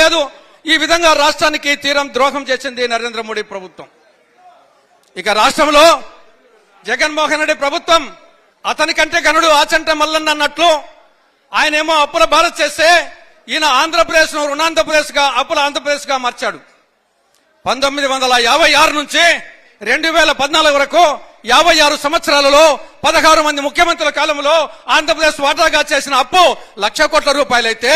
లేదు ఈ విధంగా రాష్ట్రానికి తీరం ద్రోహం చేసింది నరేంద్ర మోడీ ప్రభుత్వం. ఇక రాష్ట్రంలో జగన్మోహన్ రెడ్డి ప్రభుత్వం అతనికంటే గనుడు ఆచంట మల్లన్న అన్నట్లు ఆయనేమో అప్పుల భారత్ చేస్తే ఈయన ఆంధ్రప్రదేశ్ను రుణాంధ్రప్రదేశ్గా అప్పుల ఆంధ్రప్రదేశ్గా మార్చాడు. పంతొమ్మిది వందల యాభై ఆరు నుంచి రెండు వేల పద్నాలుగు వరకు యాభై ఆరు సంవత్సరాలలో పదహారు మంది ముఖ్యమంత్రుల కాలంలో ఆంధ్రప్రదేశ్ వాటాగా చేసిన అప్పు లక్ష కోట్ల రూపాయలైతే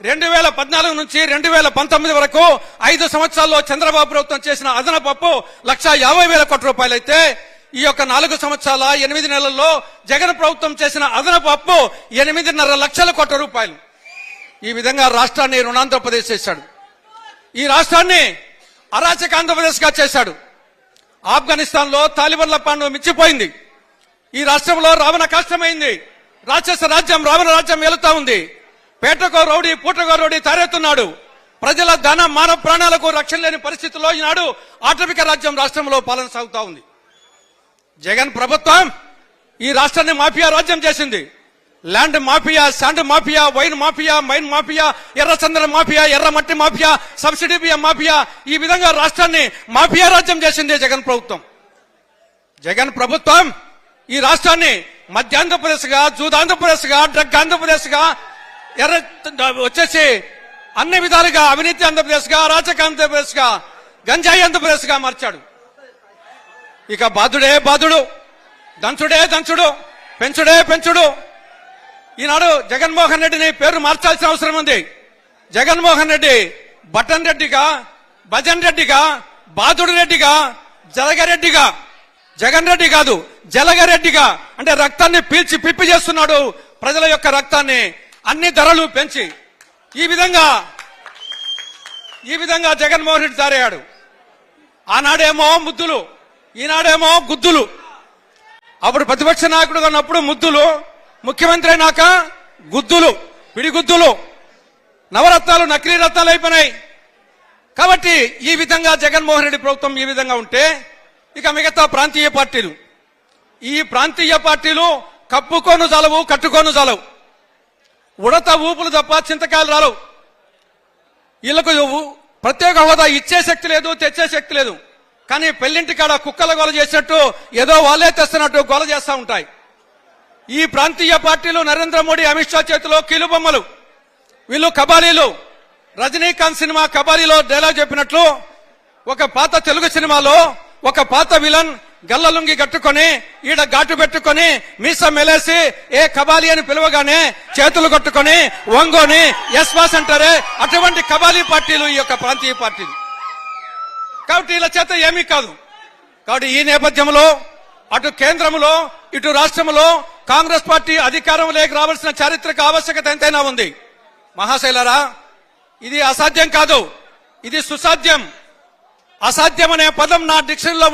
రెండు వేల పద్నాలుగు నుంచి రెండు వేల పంతొమ్మిది వరకు ఐదు సంవత్సరాల్లో చంద్రబాబు ప్రభుత్వం చేసిన అదనపు అప్పు లక్ష యాభై వేల కోట్ల రూపాయలైతే ఈ యొక్క నాలుగు సంవత్సరాల ఎనిమిది నెలల్లో జగన్ ప్రభుత్వం చేసిన అదనపు అప్పు ఎనిమిదిన్నర లక్షల కోట్ల రూపాయలు. ఈ విధంగా రాష్ట్రాన్ని రుణాంధ్రప్రదేశ్ చేశాడు. ఈ రాష్ట్రాన్ని అరాచక ఆంధ్రప్రదేశ్గా చేశాడు. ఆఫ్ఘనిస్తాన్లో తాలిబన్ల పాండు మించిపోయింది ఈ రాష్ట్రంలో రావణ కష్టమైంది. రాక్షస రాజ్యం రావణ రాజ్యం వెళుతా ఉంది. పేటకో రౌడీ పూటకో రౌడీ తారెత్తున్నాడు ప్రజల ధన మానవ ప్రాణాలకు రక్షణ లేని పరిస్థితుల్లో ఈనాడు ఆటవిక రాజ్యం రాష్ట్రంలో పాలన సాగుతా ఉంది. జగన్ ప్రభుత్వం ఈ రాష్ట్రాన్ని మాఫియా రాజ్యం చేసింది. Land mafia sand mafia wine mafia mine mafia ఎర్రచందన mafia ఎర్ర మట్టి మాఫియా సబ్సిడీ బియ్యం మాఫియా ఈ విధంగా రాష్ట్రాన్ని మాఫియా రాజ్యం చేసింది జగన్ ప్రభుత్వం. జగన్ ప్రభుత్వం ఈ రాష్ట్రాన్ని మధ్య ఆంధ్రప్రదేశ్గా ఆంధ్రప్రదేశ్గా గా డ్రగ్ ఆంధ్రప్రదేశ్గా ఎర్ర వచ్చేసి అన్ని విధాలుగా అవినీతి ఆంధ్రప్రదేశ్గా అరాచక ఆంధ్రప్రదేశ్గా గంజాయి ఆంధ్రప్రదేశ్గా మార్చాడు. ఇక బాధుడే బాధుడు దంచుడే దంచుడు పెంచుడే పెంచుడు. ఈనాడు జగన్మోహన్ రెడ్డిని పేరు మార్చాల్సిన అవసరం ఉంది. జగన్మోహన్ రెడ్డి బటన్ రెడ్డిగా భజన్ రెడ్డిగా బాధుడు రెడ్డిగా జలగరెడ్డిగా జగన్ రెడ్డి కాదు జలగరెడ్డిగా అంటే రక్తాన్ని పీల్చి పిప్పి చేస్తున్నాడు ప్రజల యొక్క రక్తాన్ని అన్ని ధరలు పెంచి ఈ విధంగా ఈ విధంగా జగన్మోహన్ రెడ్డి తయారయ్యాడు ఆనాడేమో ముద్దులు ఈనాడేమో గుద్దులు. అప్పుడు ప్రతిపక్ష నాయకుడుగా ఉన్నప్పుడు ముద్దులు ముఖ్యమంత్రి అయినాక గుద్దులు పిడిగుద్దులు. నవరత్నాలు నకిలీ రత్నాలు అయిపోయినాయి. కాబట్టి ఈ విధంగా జగన్మోహన్ రెడ్డి ప్రభుత్వం ఈ విధంగా ఉంటే ఇక మిగతా ప్రాంతీయ పార్టీలు. ఈ ప్రాంతీయ పార్టీలు కప్పుకోను చాలవు కట్టుకోను చాలవు ఉడత ఊపులు తప్ప చింతకాయలు రాలవు. వీళ్ళకు ప్రత్యేక హోదా ఇచ్చే శక్తి లేదు తెచ్చే శక్తి లేదు. కానీ పెళ్ళింటి కాడ కుక్కల గోల చేసినట్టు ఏదో వాళ్ళే తెస్తున్నట్టు గోల చేస్తూ ఉంటాయి. ఈ ప్రాంతీయ పార్టీలు నరేంద్ర మోడీ అమిత్ షా చేతిలో కీలుబొమ్మలు. వీళ్ళు కబాలీలు రజనీకాంత్ సినిమా కబాలీలో డైలాగ్ చెప్పినట్లు ఒక పాత తెలుగు సినిమాలో ఒక పాత విలన్ గల్లలుంగి కట్టుకొని ఈడ ఘాటు పెట్టుకొని మీస మెలేసి ఏ కబాలి అని పిలవగానే చేతులు కట్టుకొని వంగోని ఎస్వాస్ అంటారే అటువంటి కబాలీ పార్టీలు ఈ యొక్క ప్రాంతీయ పార్టీలు. కాబట్టి ఇలా చేత ఏమీ కాదు. కాబట్టి ఈ నేపథ్యంలో అటు కేంద్రంలో ఇటు రాష్ట్రంలో కాంగ్రెస్ పార్టీ అధికారంలోకి రావాల్సిన చారిత్రక ఆవశ్యకత ఎంతైనా ఉంది. మహాశైలరా ఇది అసాధ్యం కాదు. ఇది సుసాధ్యం. అసాధ్యం అనే పదం నా డిక్షనరీలో